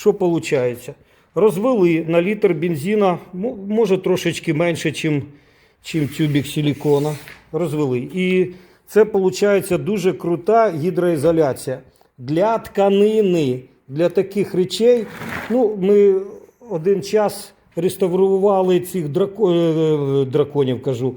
що виходить? Розвели на літр бензина, може трошечки менше, чим, чим тюбік силікона. Розвели. І це виходить дуже крута гідроізоляція. Для тканини, для таких речей. Ну, ми один час реставрували цих драко... е, драконів, кажу,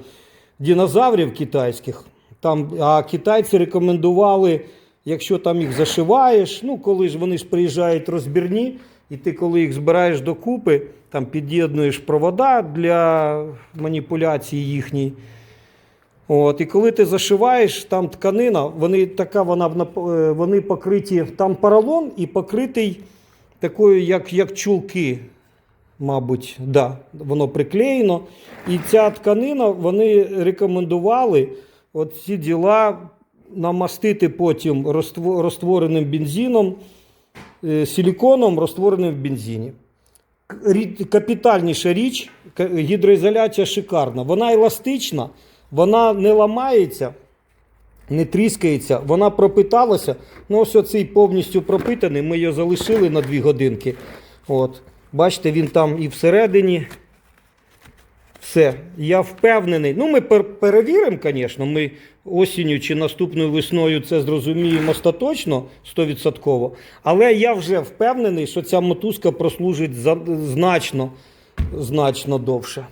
динозаврів китайських. Там, а китайці рекомендували, якщо там їх зашиваєш, ну коли ж вони ж приїжджають розбірні, і ти коли їх збираєш докупи, там під'єднуєш провода для маніпуляції їхній. От, і коли ти зашиваєш, там тканина, вони така, вона е, вони покриті, там поролон і покритий такою, як, як чулки, мабуть, да, воно приклеєно. І ця тканина, вони рекомендували от ці діла намастити потім розтво- розтвореним бензином, е, силіконом, розтвореним в бензині. Капітальніша річ, гідроізоляція шикарна. Вона еластична, вона не ламається, не тріскається, вона пропиталася. Ну, ось оцей повністю пропитаний. Ми його залишили на 2 годинки. От. Бачите, він там і всередині. Все, я впевнений. Ну, ми перевіримо, звісно. Ми осінню чи наступною весною це зрозуміємо остаточно, 100%. Але я вже впевнений, що ця мотузка прослужить значно, значно довше.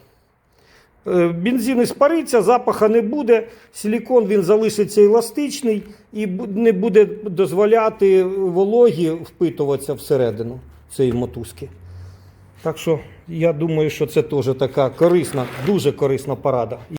Е, Бензин іспариться, запаха не буде, силікон він залишиться еластичний і не буде дозволяти вологі впитуватися всередину цієї мотузки. Так що я думаю, що це теж така корисна, дуже корисна порада.